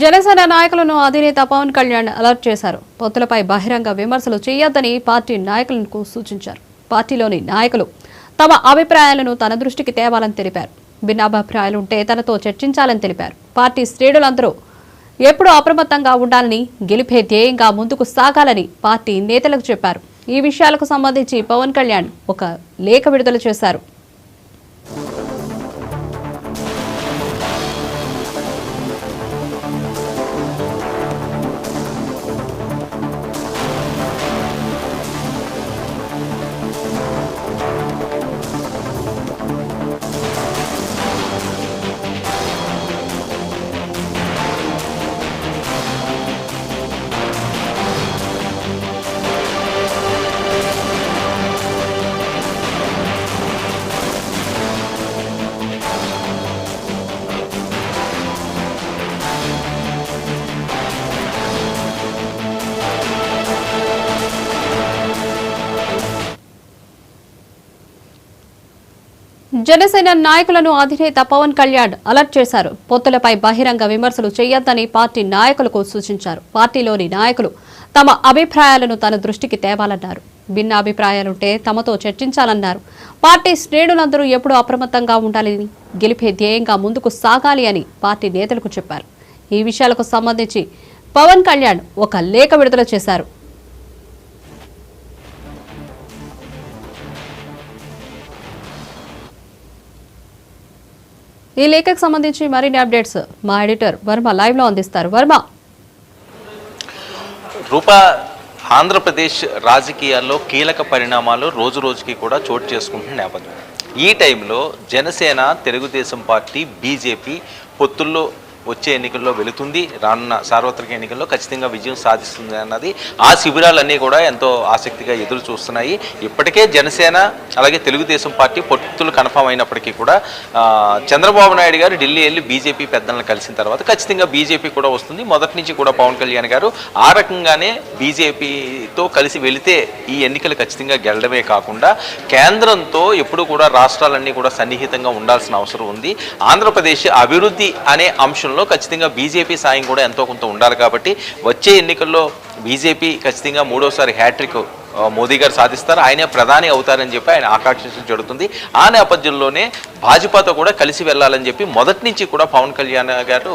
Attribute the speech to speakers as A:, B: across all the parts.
A: జనసేన నాయకులను అధినేత పవన్ కళ్యాణ్ అలర్ట్ చేశారు. పొత్తులపై బహిరంగ విమర్శలు చేయొద్దని పార్టీ నాయకులకు సూచించారు. పార్టీలోని నాయకులు తమ అభిప్రాయాలను తన దృష్టికి తేవాలని తెలిపారు. భిన్నాభిప్రాయాలుంటే తనతో చర్చించాలని తెలిపారు. పార్టీ శ్రేణులందరూ ఎప్పుడూ అప్రమత్తంగా ఉండాలని గెలిపే ధ్యేయంగా ముందుకు సాగాలని పార్టీ నేతలకు చెప్పారు. ఈ విషయాలకు సంబంధించి పవన్ కళ్యాణ్ ఒక లేఖ విడుదల చేశారు. జనసేన నాయకులను అధినేత పవన్ కళ్యాణ్ అలర్ట్ చేశారు. పొత్తులపై బహిరంగ విమర్శలు చేయొద్దని పార్టీ నాయకులకు సూచించారు. పార్టీలోని నాయకులు తమ అభిప్రాయాలను తన దృష్టికి తేవాలన్నారు. భిన్న అభిప్రాయాలుంటే తమతో చర్చించాలన్నారు. పార్టీ శ్రేణులందరూ ఎప్పుడూ అప్రమత్తంగా ఉండాలని గెలిపే ధ్యేయంగా ముందుకు సాగాలి అని పార్టీ నేతలకు చెప్పారు. ఈ విషయాలకు సంబంధించి పవన్ కళ్యాణ్ ఒక లేఖ విడుదల చేశారు. ఈ లేఖకు సంబంధించి మరిన్ని అప్డేట్స్ మా ఎడిటర్ వర్మ లైవ్లో అందిస్తారు. వర్మ.
B: రూపా ఆంధ్రప్రదేశ్ రాజకీయాల్లో కీలక పరిణామాలు రోజు రోజుకి కూడా చోటు చేసుకుంటున్న నేపథ్యం. ఈ టైంలో జనసేన తెలుగుదేశం పార్టీ బీజేపీ పొత్తుల్లో వచ్చే ఎన్నికల్లో వెళుతుంది రానున్న సార్వత్రిక ఎన్నికల్లో ఖచ్చితంగా విజయం సాధిస్తుంది అన్నది ఆ శిబిరాలన్నీ కూడా ఎంతో ఆసక్తిగా ఎదురు చూస్తున్నాయి. ఇప్పటికే జనసేన అలాగే తెలుగుదేశం పార్టీ పొత్తులు కన్ఫామ్ అయినప్పటికీ కూడా చంద్రబాబు నాయుడు గారు ఢిల్లీ వెళ్ళి బీజేపీ పెద్దలను కలిసిన తర్వాత ఖచ్చితంగా బీజేపీ కూడా వస్తుంది. మొదటి నుంచి కూడా పవన్ కళ్యాణ్ గారు ఆ రకంగానే బీజేపీతో కలిసి వెళితే ఈ ఎన్నికలు ఖచ్చితంగా గెలడమే కాకుండా కేంద్రంతో ఎప్పుడు కూడా రాష్ట్రాలన్నీ కూడా సన్నిహితంగా ఉండాల్సిన అవసరం ఉంది. ఆంధ్రప్రదేశ్ అభివృద్ధి అనే అంశం ఎన్నికల్లో ఖచ్చితంగా బీజేపీ సాయం కూడా ఎంతో కొంత ఉండాలి కాబట్టి వచ్చే ఎన్నికల్లో బీజేపీ ఖచ్చితంగా మూడోసారి హ్యాట్రిక్ మోదీ గారు సాధిస్తారు. ఆయనే ప్రధాని అవుతారని చెప్పి ఆయన ఆకాంక్షించడం జరుగుతుంది. ఆ నేపథ్యంలోనే భాజపాతో కూడా కలిసి వెళ్ళాలని చెప్పి మొదటి నుంచి కూడా పవన్ కళ్యాణ్ గారు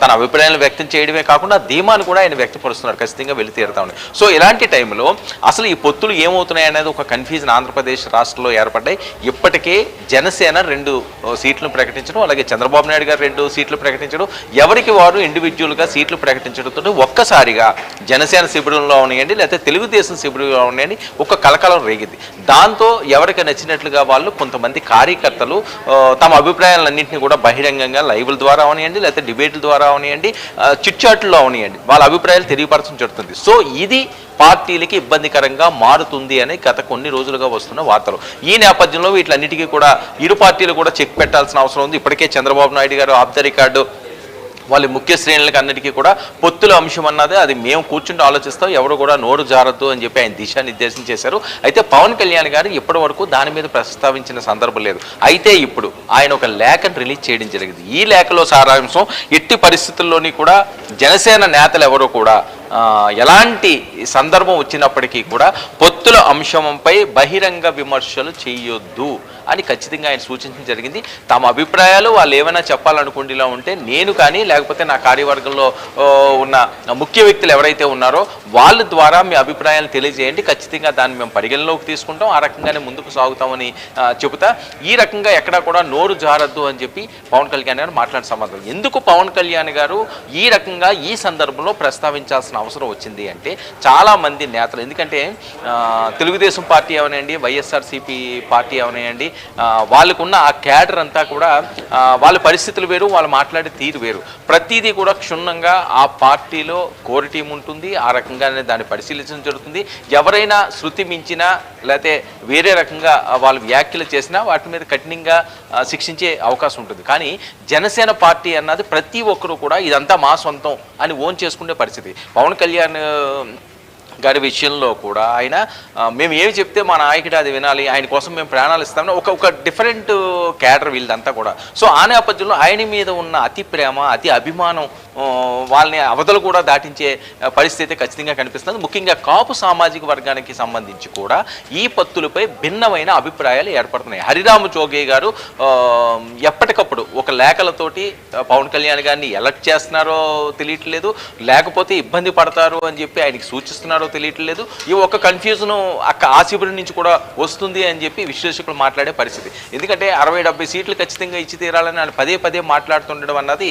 B: తన అభిప్రాయాలను వ్యక్తం చేయడమే కాకుండా ధీమాను కూడా ఆయన వ్యక్తపరుస్తున్నారు. ఖచ్చితంగా వెళ్ళి తీరుతా సో ఇలాంటి టైంలో అసలు ఈ పొత్తులు ఏమవుతున్నాయి అనేది ఒక కన్ఫ్యూజన్ ఆంధ్రప్రదేశ్ రాష్ట్రంలో ఏర్పడ్డాయి. ఇప్పటికే జనసేన రెండు సీట్లు ప్రకటించడం అలాగే చంద్రబాబు నాయుడు గారు రెండు సీట్లు ప్రకటించడం ఎవరికి వారు ఇండివిజువల్గా సీట్లు ప్రకటించడంతో ఒక్కసారిగా జనసేన శిబిరంలో ఉన్నాయండి లేకపోతే తెలుగుదేశం శిబిరంలో ఉన్నాయండి ఒక కలకలం రేగింది. దాంతో ఎవరికి నచ్చినట్లుగా వాళ్ళు కొంతమంది కార్యకర్తలు తమ అభిప్రాయాలన్నింటినీ కూడా బహిరంగంగా లైవ్ల ద్వారా అవనియండి లేకపోతే డిబేట్ల ద్వారా అవనియండి చిట్చాట్లో అవనియండి. వాళ్ళ అభిప్రాయాలు తెలియపరచడం జరుగుతుంది. సో ఇది పార్టీలకి ఇబ్బందికరంగా మారుతుంది అని గత కొన్ని రోజులుగా వస్తున్న వార్తలు. ఈ నేపథ్యంలో వీటిలన్నిటికీ కూడా ఇరు పార్టీలు కూడా చెక్ పెట్టాల్సిన అవసరం ఉంది. ఇప్పటికే చంద్రబాబు నాయుడు గారు ఆఫ్ ద రికార్డు వాళ్ళ ముఖ్య శ్రేణులకు అన్నిటికీ కూడా పొత్తుల అంశం అన్నది. అది మేము కూర్చుంటూ ఆలోచిస్తాం. ఎవరు కూడా నోరు జారద్దు అని చెప్పి ఆయన దిశానిర్దేశం చేశారు. అయితే పవన్ కళ్యాణ్ గారు ఇప్పటి వరకు దాని మీద ప్రస్తావించిన సందర్భం లేదు. అయితే ఇప్పుడు ఆయన ఒక లేఖను రిలీజ్ చేయడం జరిగింది. ఈ లేఖలో సారాంశం ఎట్టి పరిస్థితుల్లోని కూడా జనసేన నేతలు ఎవరు కూడా ఎలాంటి సందర్భం వచ్చినప్పటికీ కూడా పొత్తుల అంశంపై బహిరంగ విమర్శలు చేయొద్దు అని ఖచ్చితంగా ఆయన సూచించడం జరిగింది. తమ అభిప్రాయాలు వాళ్ళు ఏమైనా చెప్పాలనుకుంటేలా ఉంటే నేను కానీ లేకపోతే నా కార్యవర్గంలో ఉన్న ముఖ్య వ్యక్తులు ఎవరైతే ఉన్నారో వాళ్ళ ద్వారా మీ అభిప్రాయాలు తెలియజేయండి. ఖచ్చితంగా దాన్ని మేము పరిగణలోకి తీసుకుంటాం. ఆ రకంగానే ముందుకు సాగుతామని చెబుతా. ఈ రకంగా ఎక్కడా కూడా నోరు జారద్దు అని చెప్పి పవన్ కళ్యాణ్ గారు మాట్లాడిన సమాధానం. ఎందుకు పవన్ కళ్యాణ్ గారు ఈ రకంగా ఈ సందర్భంలో ప్రస్తావించాల్సిన అవసరం వచ్చింది అంటే చాలామంది నేతలు. ఎందుకంటే తెలుగుదేశం పార్టీ అవనండి వైఎస్ఆర్సీపీ పార్టీ అవనాయండి వాళ్ళకున్న ఆ క్యాడర్ అంతా కూడా వాళ్ళ పరిస్థితులు వేరు వాళ్ళు మాట్లాడే తీరు వేరు. ప్రతిదీ కూడా క్షుణ్ణంగా ఆ పార్టీలో కోర్ టీం ఉంటుంది ఆ రకంగానే దాన్ని పరిశీలించడం జరుగుతుంది. ఎవరైనా శృతి మించినా లేకపోతే వేరే రకంగా వాళ్ళు వ్యాఖ్యలు చేసినా వాటి మీద కఠినంగా శిక్షించే అవకాశం ఉంటుంది. కానీ జనసేన పార్టీ అన్నది ప్రతి ఒక్కరూ కూడా ఇదంతా మా సొంతం అని ఓన్ చేసుకునే పరిస్థితి. పవన్ కళ్యాణ్ గారి విషయంలో కూడా ఆయన మేము ఏమి చెప్తే మా నాయకుడు అది వినాలి ఆయన కోసం మేము ప్రాణాలు ఇస్తామని ఒక ఒక డిఫరెంట్ క్యాడర్ వీళ్ళదంతా కూడా. సో ఆ నేపథ్యంలో ఆయన మీద ఉన్న అతి ప్రేమ అతి అభిమానం వాళ్ళని అవతలు కూడా దాటించే పరిస్థితి ఖచ్చితంగా కనిపిస్తుంది. ముఖ్యంగా కాపు సామాజిక వర్గానికి సంబంధించి కూడా ఈ పత్తులపై భిన్నమైన అభిప్రాయాలు ఏర్పడుతున్నాయి. హరిరాము జోగే గారు ఎప్పటికప్పుడు ఒక లేఖలతోటి పవన్ కళ్యాణ్ గారిని ఎలక్ట్ చేస్తున్నారో తెలియట్లేదు లేకపోతే ఇబ్బంది పడతారు అని చెప్పి ఆయనకి సూచిస్తున్నారో తెలియట్లేదు. ఈ ఒక్క కన్ఫ్యూజన్ అక్క ఆ శిబిరం నుంచి కూడా వస్తుంది అని చెప్పి విశ్లేషకులు మాట్లాడే పరిస్థితి. ఎందుకంటే అరవై డెబ్బై సీట్లు ఖచ్చితంగా ఇచ్చి తీరాలని పదే పదే మాట్లాడుతుండడం అన్నది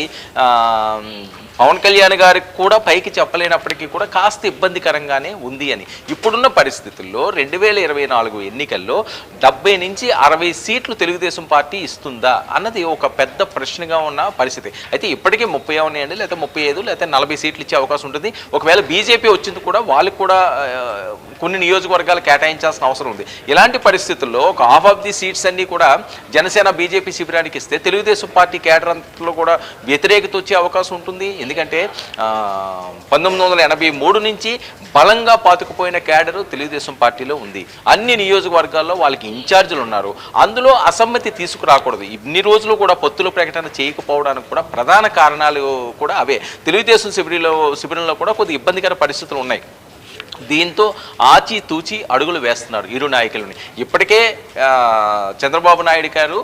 B: పవన్ కళ్యాణ్ గారికి కూడా పైకి చెప్పలేనప్పటికీ కూడా కాస్త ఇబ్బందికరంగానే ఉంది అని. ఇప్పుడున్న పరిస్థితుల్లో రెండు వేల ఇరవై నాలుగు ఎన్నికల్లో డెబ్బై నుంచి అరవై సీట్లు తెలుగుదేశం పార్టీ ఇస్తుందా అన్నది ఒక పెద్ద ప్రశ్నగా ఉన్న పరిస్థితి. అయితే ఇప్పటికే ముప్పై ఉన్నాయండి లేకపోతే ముప్పై ఐదు లేకపోతే నలభై సీట్లు ఇచ్చే అవకాశం ఉంటుంది. ఒకవేళ బీజేపీ వచ్చింది కూడా వాళ్ళకి కూడా కొన్ని నియోజకవర్గాలు కేటాయించాల్సిన అవసరం ఉంది. ఇలాంటి పరిస్థితుల్లో ఒక హాఫ్ ఆఫ్ ది సీట్స్ అన్నీ కూడా జనసేన బీజేపీ శిబిరానికి ఇస్తే తెలుగుదేశం పార్టీ కేడర్ కూడా వ్యతిరేకత వచ్చే అవకాశం ఉంటుంది. ఎందుకంటే పంతొమ్మిది వందల ఎనభై మూడు నుంచి బలంగా పాతుకుపోయిన క్యాడరు తెలుగుదేశం పార్టీలో ఉంది. అన్ని నియోజకవర్గాల్లో వాళ్ళకి ఇన్ఛార్జీలు ఉన్నారు. అందులో అసమ్మతి తీసుకురాకూడదు. ఇన్ని రోజులు కూడా పొత్తుల ప్రకటన చేయకపోవడానికి కూడా ప్రధాన కారణాలు కూడా అవే. తెలుగుదేశం శిబిరిలో శిబిరంలో కూడా కొద్ది ఇబ్బందికర పరిస్థితులు ఉన్నాయి. దీంతో ఆచి తూచి అడుగులు వేస్తున్నారు ఇరు నాయకులని. ఇప్పటికే చంద్రబాబు నాయుడు గారు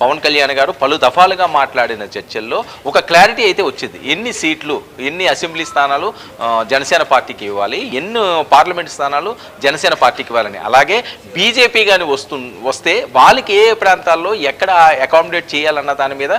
B: పవన్ కళ్యాణ్ గారు పలు దఫాలుగా మాట్లాడిన చర్చల్లో ఒక క్లారిటీ అయితే వచ్చింది. ఎన్ని సీట్లు ఎన్ని అసెంబ్లీ స్థానాలు జనసేన పార్టీకి ఇవ్వాలి ఎన్ని పార్లమెంట్ స్థానాలు జనసేన పార్టీకి ఇవ్వాలని. అలాగే బీజేపీ కానీ వస్తు వస్తే వాళ్ళకి ఏ ప్రాంతాల్లో ఎక్కడ అకామిడేట్ చేయాలన్న దాని మీద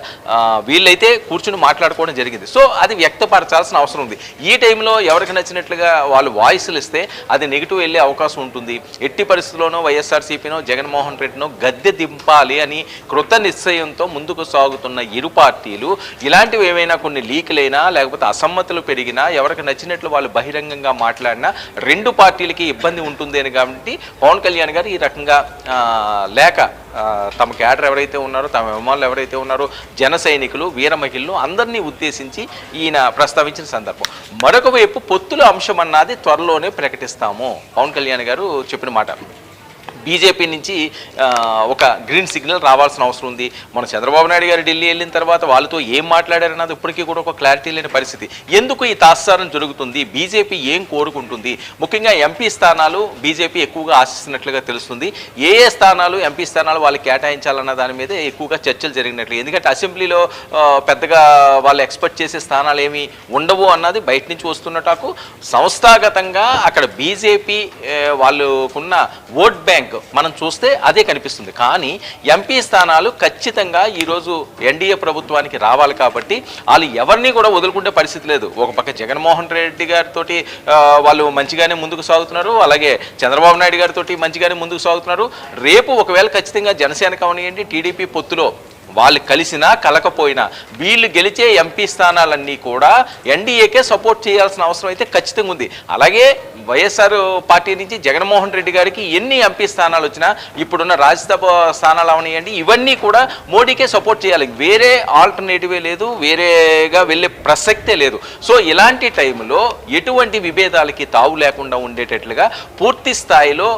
B: వీళ్ళైతే కూర్చుని మాట్లాడుకోవడం జరిగింది. సో అది వ్యక్తపరచాల్సిన అవసరం ఉంది. ఈ టైంలో ఎవరికి నచ్చినట్లుగా వాళ్ళు వాయిస్లు ఇస్తే అది నెగిటివ్ వెళ్ళే అవకాశం ఉంటుంది. ఎట్టి పరిస్థితుల్లోనో వైఎస్ఆర్సీపీనో జగన్మోహన్ రెడ్డినో గద్దె దింపాలి అని కృత నిశ్చయంతో ముందుకు సాగుతున్న ఇరు పార్టీలు ఇలాంటివి ఏమైనా కొన్ని లీకులైనా లేకపోతే అసమ్మతులు పెరిగినా ఎవరికి నచ్చినట్లు వాళ్ళు బహిరంగంగా మాట్లాడినా రెండు పార్టీలకి ఇబ్బంది ఉంటుంది అని కాబట్టి పవన్ కళ్యాణ్ గారు ఈ రకంగా లేక తమ క్యాడర్ ఎవరైతే ఉన్నారో తమ అభిమానులు ఎవరైతే ఉన్నారో జన సైనికులు వీర మహిళలు అందరినీ ఉద్దేశించి ఈయన ప్రస్తావించిన సందర్భం. మరొక వైపు పొత్తుల అంశం అన్నది త్వరలోనే ప్రకటిస్తాము. పవన్ కళ్యాణ్ గారు చెప్పిన మాట. బీజేపీ నుంచి ఒక గ్రీన్ సిగ్నల్ రావాల్సిన అవసరం ఉంది. మన చంద్రబాబు నాయుడు గారు ఢిల్లీ వెళ్ళిన తర్వాత వాళ్ళతో ఏం మాట్లాడారన్నది ఇప్పటికీ కూడా ఒక క్లారిటీ లేని పరిస్థితి. ఎందుకు ఈ తాత్సారం జరుగుతుంది? బీజేపీ ఏం కోరుకుంటుంది? ముఖ్యంగా ఎంపీ స్థానాలు బీజేపీ ఎక్కువగా ఆశిస్తున్నట్లుగా తెలుస్తుంది. ఏ ఏ స్థానాలు ఎంపీ స్థానాలు వాళ్ళు కేటాయించాలన్న దాని మీద ఎక్కువగా చర్చలు జరిగినట్లు. ఎందుకంటే అసెంబ్లీలో పెద్దగా వాళ్ళు ఎక్స్పెక్ట్ చేసే స్థానాలు ఏమి ఉండవు అన్నది బయట నుంచి వస్తున్నటాకు సంస్థాగతంగా అక్కడ బీజేపీ వాళ్ళకున్న ఓట్ బ్యాంక్ మనం చూస్తే అదే కనిపిస్తుంది. కానీ ఎంపీ స్థానాలు ఖచ్చితంగా ఈరోజు ఎన్డీఏ ప్రభుత్వానికి రావాలి కాబట్టి వాళ్ళు ఎవరిని కూడా వదులుకుంటే పరిస్థితి లేదు. ఒక పక్క జగన్మోహన్ రెడ్డి గారితో వాళ్ళు మంచిగానే ముందుకు సాగుతున్నారు. అలాగే చంద్రబాబు నాయుడు గారితో మంచిగానే ముందుకు సాగుతున్నారు. రేపు ఒకవేళ ఖచ్చితంగా జనసేన కావనియండి టీడీపీ పొత్తులో వాళ్ళు కలిసినా కలకపోయినా వీళ్ళు గెలిచే ఎంపీ స్థానాలన్నీ కూడా ఎన్డీఏకే సపోర్ట్ చేయాల్సిన అవసరం అయితే ఖచ్చితంగా ఉంది. అలాగే వైఎస్ఆర్ పార్టీ నుంచి జగన్మోహన్ రెడ్డి గారికి ఎన్ని ఎంపీ స్థానాలు వచ్చినా ఇప్పుడున్న రాజ్యసభ స్థానాలు అవనియండి ఇవన్నీ కూడా మోడీకే సపోర్ట్ చేయాలి. వేరే ఆల్టర్నేటివే లేదు వేరేగా వెళ్ళే ప్రసక్తే లేదు. సో ఇలాంటి టైంలో ఎటువంటి విభేదాలకి తావు లేకుండా ఉండేటట్లుగా పూర్తి స్థాయిలో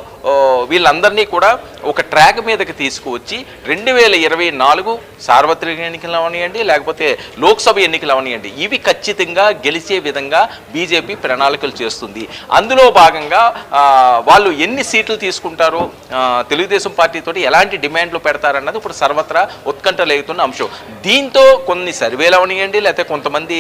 B: వీళ్ళందరినీ కూడా ఒక ట్రాక్ మీదకి తీసుకువచ్చి రెండు వేల ఇరవై నాలుగు సార్వత్రిక ఎన్నికలు అవనియండి లేకపోతే లోక్సభ ఎన్నికలు అవనియండి ఇవి ఖచ్చితంగా గెలిచే విధంగా బీజేపీ ప్రణాళికలు చేస్తుంది. అందులో భాగంగా వాళ్ళు ఎన్ని సీట్లు తీసుకుంటారో తెలుగుదేశం పార్టీతో ఎలాంటి డిమాండ్లు పెడతారన్నది ఇప్పుడు సర్వత్రా ఉత్కంఠ లేగుతున్న అంశం. దీంతో కొన్ని సర్వేలు అవనియండి లేకపోతే కొంతమంది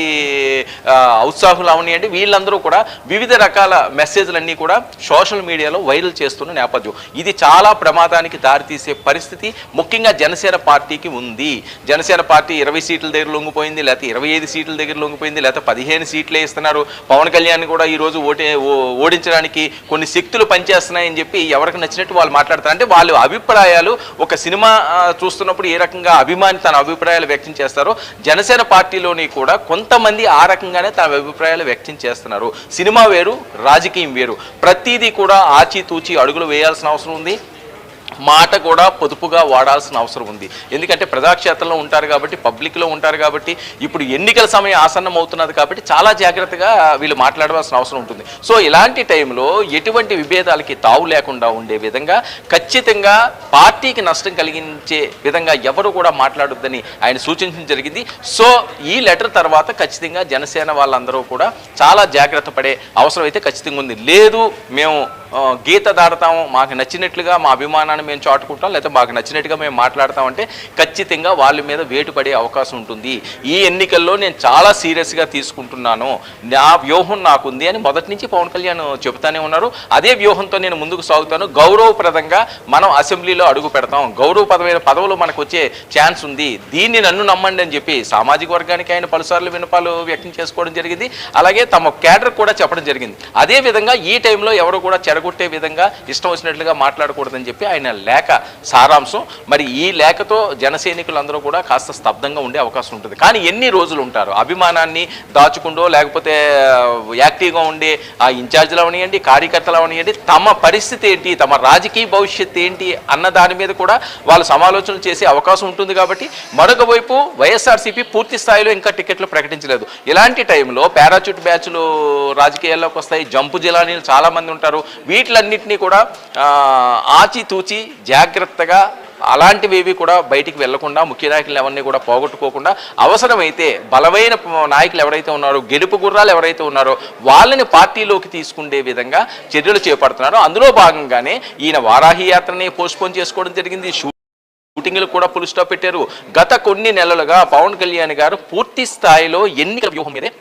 B: ఆ, ఔత్సాహులు అవనియండి. వీళ్ళందరూ కూడా వివిధ రకాల మెసేజ్లన్నీ కూడా సోషల్ మీడియాలో వైరల్ చేస్తున్న నేపథ్యం. ఇది చాలా ప్రమాదానికి దారితీసే పరిస్థితి. ముఖ్యంగా జనసేన పార్టీకి ఉంది. జనసేన పార్టీ ఇరవై సీట్ల దగ్గర లొంగిపోయింది లేకపోతే ఇరవై ఐదు సీట్ల దగ్గర లొంగిపోయింది లేకపోతే పదిహేను సీట్లే ఇస్తున్నారు. పవన్ కళ్యాణ్ కూడా ఈ రోజు ఓటే ఓడించడానికి కొన్ని శక్తులు పనిచేస్తున్నాయని చెప్పి ఎవరికి నచ్చినట్టు వాళ్ళు మాట్లాడతారు. అంటే వాళ్ళ అభిప్రాయాలు ఒక సినిమా చూస్తున్నప్పుడు ఏ రకంగా అభిమాని తన అభిప్రాయాలు వ్యక్తం చేస్తారో జనసేన పార్టీలోని కూడా కొంతమంది ఆ రకంగానే తన అభిప్రాయాలు వ్యక్తం చేస్తున్నారు. సినిమా వేరు రాజకీయం వేరు. ప్రతిదీ కూడా ఆచితూచి అడుగులు వేయాల్సిన అవసరం ఉంది. మాట కూడా పొదుపుగా వాడాల్సిన అవసరం ఉంది. ఎందుకంటే ప్రజాక్షేత్రంలో ఉంటారు కాబట్టి పబ్లిక్లో ఉంటారు కాబట్టి ఇప్పుడు ఎన్నికల సమయం ఆసన్నం అవుతున్నది కాబట్టి చాలా జాగ్రత్తగా వీళ్ళు మాట్లాడవలసిన అవసరం ఉంటుంది. సో ఇలాంటి టైంలో ఎటువంటి విభేదాలకి తావు లేకుండా ఉండే విధంగా ఖచ్చితంగా పార్టీకి నష్టం కలిగించే విధంగా ఎవరు కూడా మాట్లాడొద్దని ఆయన సూచించడం జరిగింది. సో ఈ లెటర్ తర్వాత ఖచ్చితంగా జనసేన వాళ్ళందరూ కూడా చాలా జాగ్రత్త పడే అవసరం అయితే ఖచ్చితంగా ఉంది. లేదు మేము గీత దాడతాము మాకు నచ్చినట్లుగా మా అభిమానాన్ని మేము చాటుకుంటాం లేకపోతే మాకు నచ్చినట్టుగా మేము మాట్లాడతామంటే ఖచ్చితంగా వాళ్ళ మీద వేటు పడే అవకాశం ఉంటుంది. ఈ ఎన్నికల్లో నేను చాలా సీరియస్గా తీసుకుంటున్నాను. నా వ్యూహం నాకుంది అని మొదటి నుంచి పవన్ కళ్యాణ్ చెబుతానే ఉన్నారు. అదే వ్యూహంతో నేను ముందుకు సాగుతాను. గౌరవప్రదంగా మనం అసెంబ్లీలో అడుగు పెడతాం. గౌరవప్రదమైన పదవులు మనకు వచ్చే ఛాన్స్ ఉంది. దీన్ని నన్ను నమ్మండి అని చెప్పి సామాజిక వర్గానికి ఆయన పలుసార్లు వినపాలు వ్యక్తం చేసుకోవడం జరిగింది. అలాగే తమ క్యాడర్ కూడా చెప్పడం జరిగింది. అదే విధంగా ఈ టైంలో ఎవరు కూడా చెడగొట్టే విధంగా ఇష్టం వచ్చినట్లుగా మాట్లాడకూడదని చెప్పి ఆయన లేఖ సారాంశం. మరి ఈ లేఖతో జనసైనికులందరూ కూడా కాస్త స్తబ్దంగా ఉండే అవకాశం ఉంటుంది. కానీ ఎన్ని రోజులు ఉంటారు? అభిమానాన్ని దాచుకుండో లేకపోతే యాక్టివ్గా ఉండే ఆ ఇన్ఛార్జ్లు అవనియండి కార్యకర్తలు అవనియండి తమ పరిస్థితి ఏంటి? తమ రాజకీయ భవిష్యత్తు ఏంటి? అన్న దాని మీద కూడా వాళ్ళు సమాలోచనలు చేసే అవకాశం ఉంటుంది కాబట్టి మరొక వైపు వైఎస్ఆర్సీపీ పూర్తి స్థాయిలో ఇంకా టికెట్లు ప్రకటించలేదు. ఇలాంటి టైంలో పారాచూట్ బ్యాచ్లు రాజకీయాల్లోకి వస్తాయి. జంపు జిలానీలు చాలామంది ఉంటారు. వీటిలన్నింటినీ కూడా ఆచితూచి జాగ్రత్తగా అలాంటివి కూడా బయటికి వెళ్ళకుండా ముఖ్య నాయకులు ఎవరిని కూడా పోగొట్టుకోకుండా అవసరమైతే బలమైన నాయకులు ఎవరైతే ఉన్నారో గెలుపు గుర్రాలు ఎవరైతే ఉన్నారో వాళ్ళని పార్టీలోకి తీసుకుండే విధంగా చర్యలు చేపడుతున్నారో. అందులో భాగంగానే ఈయన వారాహి యాత్రని పోస్ట్పోన్ చేసుకోవడం జరిగింది. షూటింగ్లు కూడా పులుస్టాప్ పెట్టారు. గత కొన్ని నెలలుగా పవన్ కళ్యాణ్ గారు పూర్తి స్థాయిలో ఎన్నికల వ్యూహం మీదే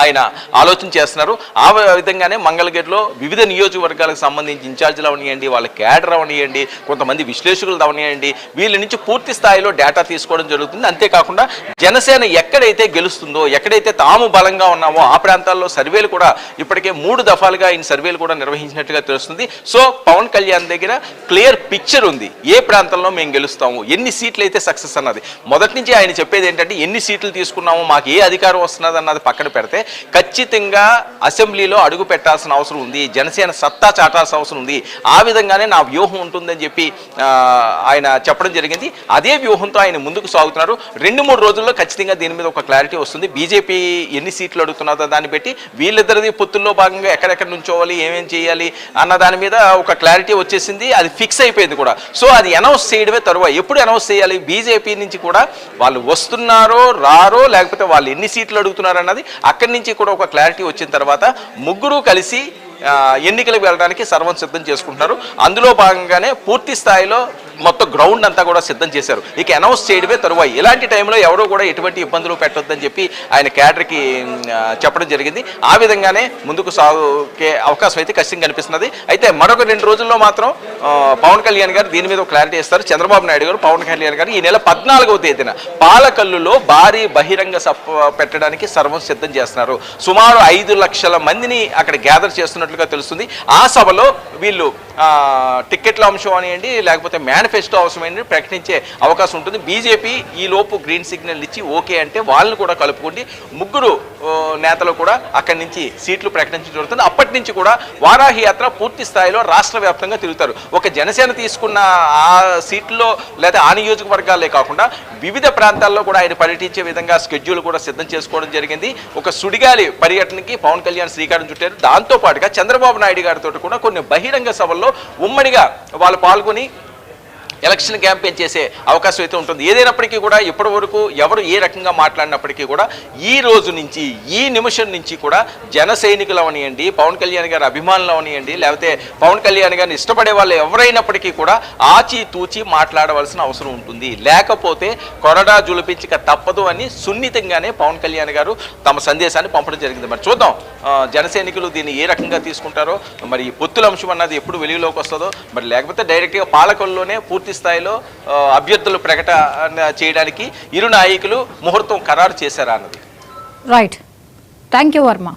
B: ఆయన ఆలోచన చేస్తున్నారు. ఆ విధంగానే మంగళగిరిలో వివిధ నియోజకవర్గాలకు సంబంధించి ఇన్ఛార్జీలు అవనియండి వాళ్ళ క్యాడర్ అవనియండి కొంతమంది విశ్లేషకులు అవనియండి వీళ్ళ నుంచి పూర్తి స్థాయిలో డేటా తీసుకోవడం జరుగుతుంది. అంతేకాకుండా జనసేన ఎక్కడైతే గెలుస్తుందో ఎక్కడైతే తాము బలంగా ఉన్నామో ఆ ప్రాంతాల్లో సర్వేలు కూడా ఇప్పటికే మూడు దఫాలుగా ఆయన సర్వేలు కూడా నిర్వహించినట్టుగా తెలుస్తుంది. సో పవన్ కళ్యాణ్ దగ్గర క్లియర్ పిక్చర్ ఉంది. ఏ ప్రాంతంలో మేము గెలుస్తాము ఎన్ని సీట్లు అయితే సక్సెస్ అన్నది. మొదటి నుంచి ఆయన చెప్పేది ఏంటంటే ఎన్ని సీట్లు తీసుకున్నాము మాకు ఏ అధికారం వస్తున్నది అన్నది పక్కన పెడితే ఖచ్చితంగా అసెంబ్లీలో అడుగు పెట్టాల్సిన అవసరం ఉంది జనసేన సత్తా చాటాల్సిన అవసరం ఉంది. ఆ విధంగానే నా వ్యూహం ఉంటుందని చెప్పి ఆయన చెప్పడం జరిగింది. అదే వ్యూహంతో ఆయన ముందుకు సాగుతున్నారు. రెండు మూడు రోజుల్లో ఖచ్చితంగా దీని మీద ఒక క్లారిటీ వస్తుంది. బీజేపీ ఎన్ని సీట్లు అడుగుతున్నదో దాన్ని బట్టి వీళ్ళిద్దరిది పొత్తుల్లో భాగంగా ఎక్కడెక్కడ నుంచోవాలి ఏమేం చేయాలి అన్న దాని మీద ఒక క్లారిటీ వచ్చేసింది. అది ఫిక్స్ అయిపోయింది కూడా. సో అది అనౌన్స్ చేయడమే తరువాత ఎప్పుడు అనౌన్స్ చేయాలి? బీజేపీ నుంచి కూడా వాళ్ళు వస్తున్నారో రారో లేకపోతే వాళ్ళు ఎన్ని సీట్లు అడుగుతున్నారు అన్నది అక్కడి నుంచి కూడా ఒక క్లారిటీ వచ్చిన తర్వాత ముగ్గురు కలిసి ఎన్నికలకు వెళ్ళడానికి సర్వం సిద్ధం చేసుకుంటున్నారు. అందులో భాగంగానే పూర్తి స్థాయిలో మొత్తం గ్రౌండ్ అంతా కూడా సిద్ధం చేశారు. ఇక అనౌన్స్ చేయడమే తరువాయి. ఇలాంటి టైంలో ఎవరో కూడా ఎటువంటి ఇబ్బందులు పెట్టొద్దని చెప్పి ఆయన క్యాడర్కి చెప్పడం జరిగింది. ఆ విధంగానే ముందుకు సాగే అవకాశం అయితే ఖచ్చితంగా కనిపిస్తున్నది. అయితే మరొక రెండు రోజుల్లో మాత్రం పవన్ కళ్యాణ్ గారు దీని మీద ఒక క్లారిటీ ఇస్తారు. చంద్రబాబు నాయుడు గారు పవన్ కళ్యాణ్ గారు ఈ నెల పద్నాలుగవ తేదీన పాలకల్లులో భారీ బహిరంగ సభ పెట్టడానికి సర్వం సిద్ధం చేస్తున్నారు. సుమారు ఐదు లక్షల మందిని అక్కడ గ్యాదర్ చేస్తున్నట్లుగా తెలుస్తుంది. ఆ సభలో వీళ్ళు టిక్కెట్ల అంశం అనియండి లేకపోతే మేనిఫెస్టో అవసరమైనది ప్రకటించే అవకాశం ఉంటుంది. బీజేపీ ఈ లోపు గ్రీన్ సిగ్నల్ ఇచ్చి ఓకే అంటే వాళ్ళని కూడా కలుపుకుండి ముగ్గురు నేతలు కూడా అక్కడి నుంచి సీట్లు ప్రకటించడం జరుగుతుంది. అప్పటి నుంచి కూడా వారాహి యాత్ర పూర్తి స్థాయిలో రాష్ట్ర వ్యాప్తంగా తిరుగుతారు. ఒక జనసేన తీసుకున్న ఆ సీట్లో లేదా ఆ నియోజకవర్గాలే కాకుండా వివిధ ప్రాంతాల్లో కూడా ఆయన పర్యటించే విధంగా స్కెడ్యూల్ కూడా సిద్ధం చేసుకోవడం జరిగింది. ఒక సుడిగాలి పర్యటనకి పవన్ కళ్యాణ్ శ్రీకారం చుట్టారు. దాంతో పాటుగా చంద్రబాబు నాయుడు గారితో కూడా కొన్ని బహిరంగ సభల్లో ఉమ్మడిగా వాళ్ళు పాల్గొని ఎలక్షన్ క్యాంపెయిన్ చేసే అవకాశం అయితే ఉంటుంది. ఏదైనప్పటికీ కూడా ఇప్పటి వరకు ఎవరు ఏ రకంగా మాట్లాడినప్పటికీ కూడా ఈ రోజు నుంచి ఈ నిమిషం నుంచి కూడా జన సైనికులు అవనియండి పవన్ కళ్యాణ్ గారి అభిమానులు అవనియండి లేకపోతే పవన్ కళ్యాణ్ గారిని ఇష్టపడే వాళ్ళు ఎవరైనప్పటికీ కూడా ఆచి తూచి మాట్లాడవలసిన అవసరం ఉంటుంది. లేకపోతే కొరడా జులిపించక తప్పదు అని సున్నితంగానే పవన్ కళ్యాణ్ గారు తమ సందేశాన్ని పంపడం జరిగింది. మరి చూద్దాం జన సైనికులు దీన్ని ఏ రకంగా తీసుకుంటారో మరి పొత్తుల అంశం అన్నది ఎప్పుడు వెలుగులోకి వస్తుందో మరి లేకపోతే డైరెక్ట్గా పాలకుల్లోనే పూర్తి స్థాయిలో అభ్యర్థులు ప్రకటన చేయడానికి ఇరు నాయకులు ముహూర్తం ఖరారు చేశారా అన్నది?
C: Right thank you Varma